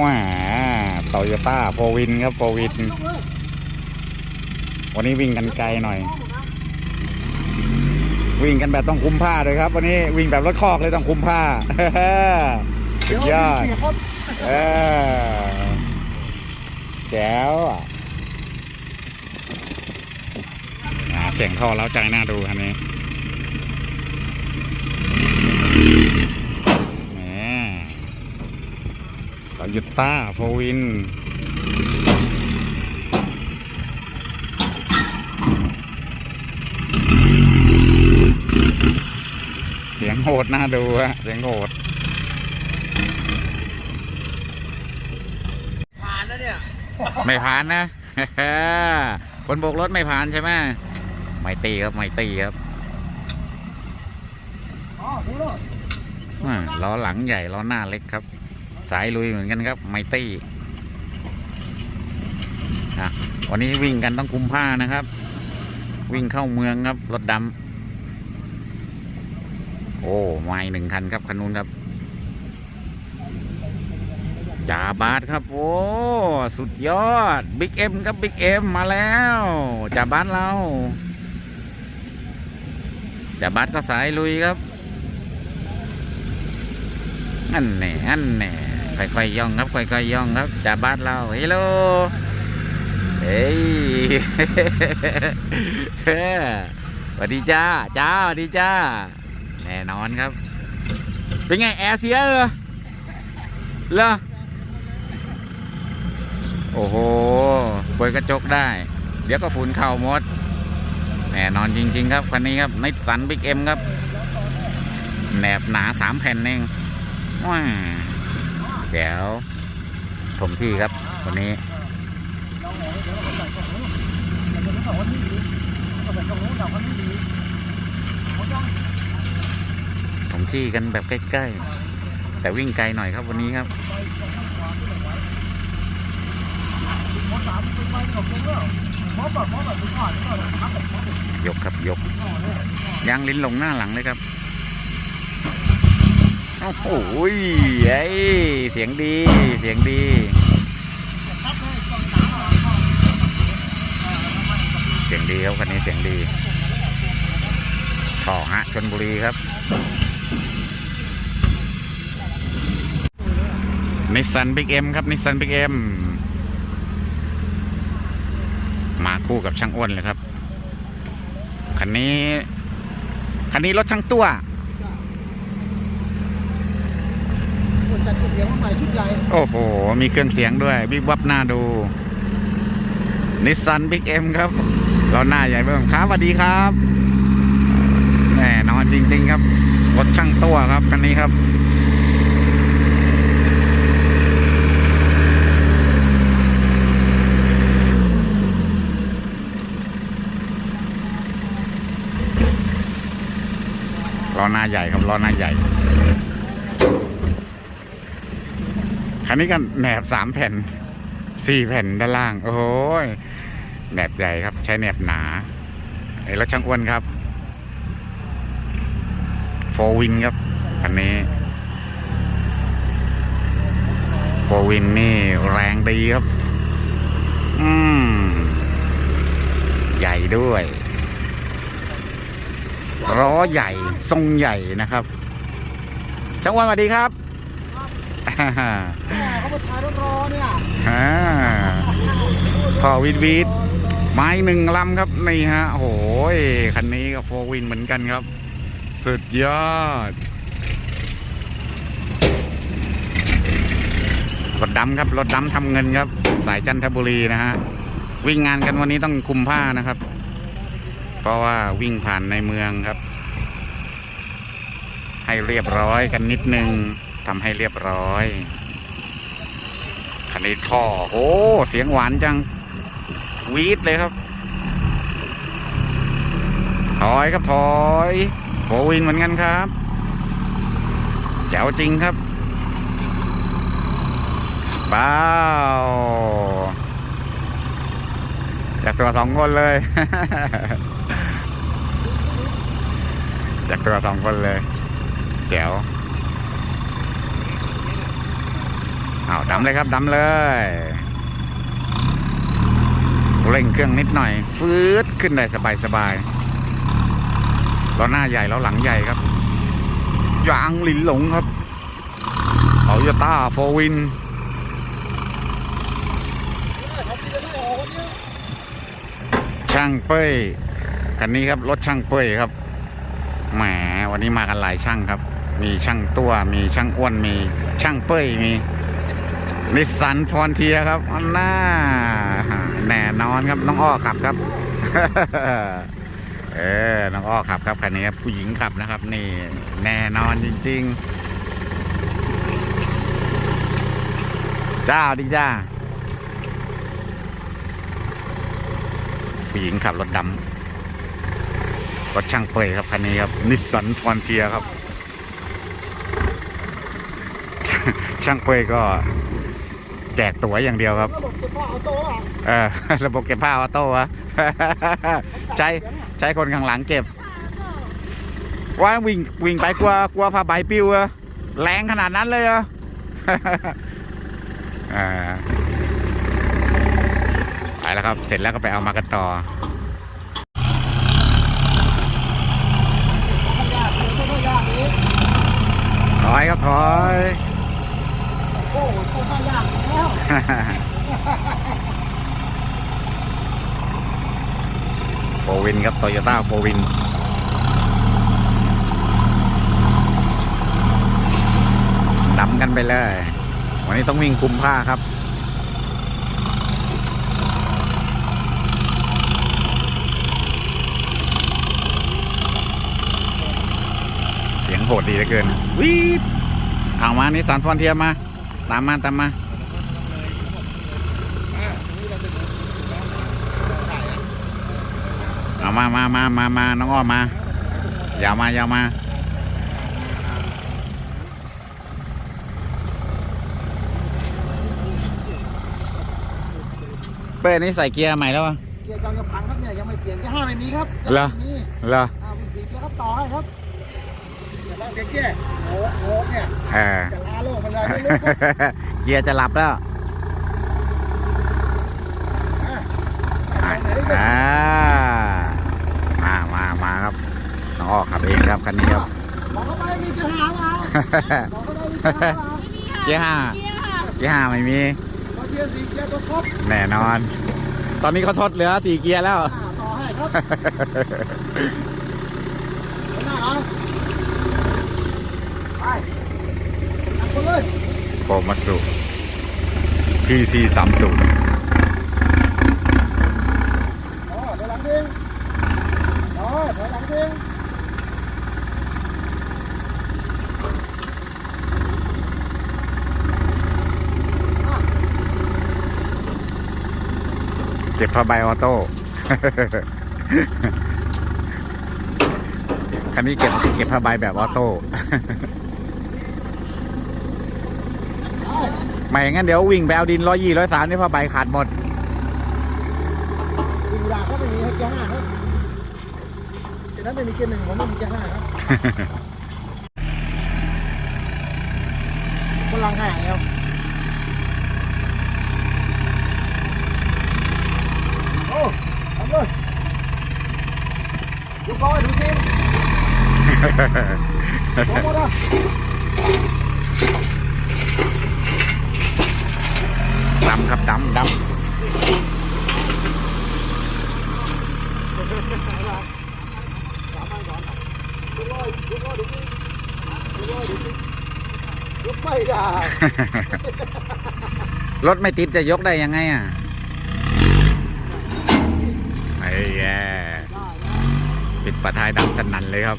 ว้าโตโยต้าโฟวินครับโฟวิน วันนี้วิ่งกันไกลหน่อย วิ่งกันแบบต้องคุมผ้าเลยครับ วันนี้วิ่งแบบรถคอกเลยต้องคุมผ้าสุดยอดเออแจ๋วอะอ่าเสียงท่อแล้วใจน่าดูคันนี้แหม โตโยต้าโฟวินเสียงโหดน่าดูฮะเสียงโหดผ่านแล้วเนี่ย ไม่ผ่านนะคนโบกรถไม่ผ่านใช่ไหมไม่ตีครับไม่ตีครับอ๋อรู้แล้วอ่าล้อหลังใหญ่ล้อหน้าเล็กครับ สายลุยเหมือนกันครับไม่ตีอะวันนี้วิ่งกันต้องคุมผ้านะครับ วิ่งเข้าเมืองครับรถดำโอ้ไม่หนึ่งคันครับคันนู้นครับจ่าบาสครับโอ้สุดยอดบิ๊กเอ็มครับบิ๊กเอ็มมาแล้วจ่าบาสเราจ่าบาสก็สายลุยครับอันแหน่อันแหน่ ค่อยๆย่องครับค่อยๆย่องครับจ่าบาสเราเฮลโหลเฮ้ยสวัสดีจ้าจ้าสวัสดีจ้า แน่นอนครับ เป็นไงแอร์เสียเออเหรอโอ้โหเปิดกระจกได้ เดี๋ยวก็ฝุ่นเข้าหมด แน่นอนจริง ๆ ครับคันนี้ครับนิสสันบิ๊กเอ็มครับแหนบหนาสามแผ่นเองว้า แจ๋วถมที่ครับ วันนี้ถมที่กันแบบใกล้ๆ แต่วิ่งไกลหน่อยครับวันนี้ครับไปตรงข้างขวาที่ไหนไว้มอสามเป็นไปกับครับแบยกครับยกยางลิ้นลงหน้าหลังเลยครับ โอ้ยไอ้ยเสียงดี เสียงดี เสียงดีครับคันนี้เสียงดีท่อฮะชนบุรีครับนิสสันบิ๊กเอ็มครับนิสสันบิ๊กเอ็มมาคู่กับช่างอ้วนเลยครับ คันนี้ คันนี้รถช่างตัว ส่วนจัดเสียงมาใหม่ชุดใหญ่โอ้โห มีเครื่องเสียงด้วยบิ๊กวับหน้าดูนิสสันบิ๊กเอ็มครับ เราหน้าใหญ่เบิ่มครับสวัสดีครับแน่นอนจริง ๆ ครับรถช่างตัวครับคันนี้ครับล้อหน้าใหญ่ครับล้อหน้าใหญ่ คันนี้ก็แหนบสามแผ่นสี่แผ่นด้านล่าง โอ้โหยแหนบใหญ่ครับ ใช้แหนบหนาไอ้รถช่างอ้วนครับโฟวินครับคันนี้โฟวินนี่แรงดีครับ อืม ใหญ่ด้วยล้อใหญ่ ทรงใหญ่นะครับช่างอ้วนสวัสดีครับ เขามาถ่ายรอเนี่ยอ่าท่อวิดวิดไม้หนึ่งลำครับนี่ฮะโอ้โหยคันนี้ก็โฟวินเหมือนกันครับ สุดยอดรถดำครับรถดำทำเงินครับ สายจันทบุรีนะฮะวิ่งงานกันวันนี้ต้องคุมผ้านะครับ เพราะว่าวิ่งผ่านในเมืองครับ ให้เรียบร้อยกันนิดนึง ทำให้เรียบร้อยคันนี้ท่อโอ้เสียงหวานจังวีดเลยครับ ถอยครับถอยโฟวินเหมือนกันครับแจ๋วจริงครับบ้าวจากตัวสองคนเลย จากตัวสองคนเลยแจ๋ว อ้าวดำเลยครับดำเลยเร่งเครื่องนิดหน่อย ฟืดขึ้นได้สบายสบายล้อหน้าใหญ่ล้อหลังใหญ่ครับ ยางหลินหลงครับโตโยต้าโฟวินช่างเป้ยคันนี้ครับรถช่างเป้ยครับแหมวันนี้มากันหลายช่างครับ มีช่างตัวมีช่างอ้วนมีช่างเป้ยมี นิสสันฟอนเทียครับอันน่าแน่นอนครับน้องอ้อขับครับ เออน้องอ้อขับครับคันนี้ครับผู้หญิงขับนะครับ นี่แน่นอนจริง ๆ เจ้าดีจ้าผู้หญิงขับรถดำรถช่างเปยครับคันนี้ครับนิสสันฟอนเทียครับ ช่างเปยก็ แจกตั๋วอย่างเดียวครับ ระบบเก็บผ้าเอโต้อะเออ ระบบเก็บผ้าออโต้วะใช้ใช้คนข้างหลังเก็บ ว่าวิ่งวิ่งไปกลัวกลัวผ้าใบปลิวเหรอะแรงขนาดนั้นเลยเหรอ อ่าไปแล้วครับ เสร็จแล้วก็ไปเอามากันต่อยาโต้ถอยครับถอย โอ้โต้ยากแล้ว โฟวินครับโตโยต้าโฟวินดำกันไปเลย วันนี้ต้องวิ่งคุมผ้าครับเสียงโหดดีเหลือเกินวีดเอามานี่สันฟอนเทียมา ตามมา ตามมา เอา มามามามามาน้องอ้อมมายาวมายาวมาเป้นี่ใส่เกียร์ใหม่แล้ววะเกียร์กำลังจะพังครับเนี่ยยังไม่เปลี่ยนเกียร์ห้าไม่มีครับเหรอมีเหรออ่าวิ่งสี่เกียร์ครับต่อให้ครับเดี๋ยวเราเสียเกียร์โอ้โหเนี่ยเออจะลาโลกมันเลยไม่รู้ครับเกียร์จะหลับแล้วอะเอาไหนก็อ่ามามามาครับ น้องอ้อขับเองครับคันนี้ครับบอกเขาไปมีเกียร์ห้าเปล่าบอกเขาไปมีเกียร์ห้าเปล่าเกียร์ห้าเกียร์ห้าไม่มีพอเกียร์สี่เกียร์ตัวครบแน่นอน ตอนนี้เขาทดเหลือสี่เกียร์แล้วอ่าต่อให้ครับเห็นหน้าเหรอไปทำคนเลยโปรมาสุ PC 3 0 อ๋อถอยหลังเองอ๋อถอยหลังเอง เก็บผ้าใบออโต้ คันนี้เก็บเก็บผ้าใบแบบออโต้ ไม่อย่างนั้นเดี๋ยววิ่งไปเอาดินร้อยยี่ร้อยสามนี่ผ้าใบขาดหมดวินดาเขาไม่มีให้เกียร์ห้าครับฉะนั้นไม่มีเกียร์หนึ่งผมไม่มีเกียร์ห้าครับกำลังห่างแล้วโอ้ ทำเลยยกก้อยดูสิยกหมดอะดำครับดำดสามพันก่อนยกก้อยยกก้อยดูสิยกก้อยดูสิยกไม่ได้ำรถไม่ติดจะยกได้ยังไงอะไอ้ แย่ได้ปิดฝาท้ายดำสนั่นเลยครับ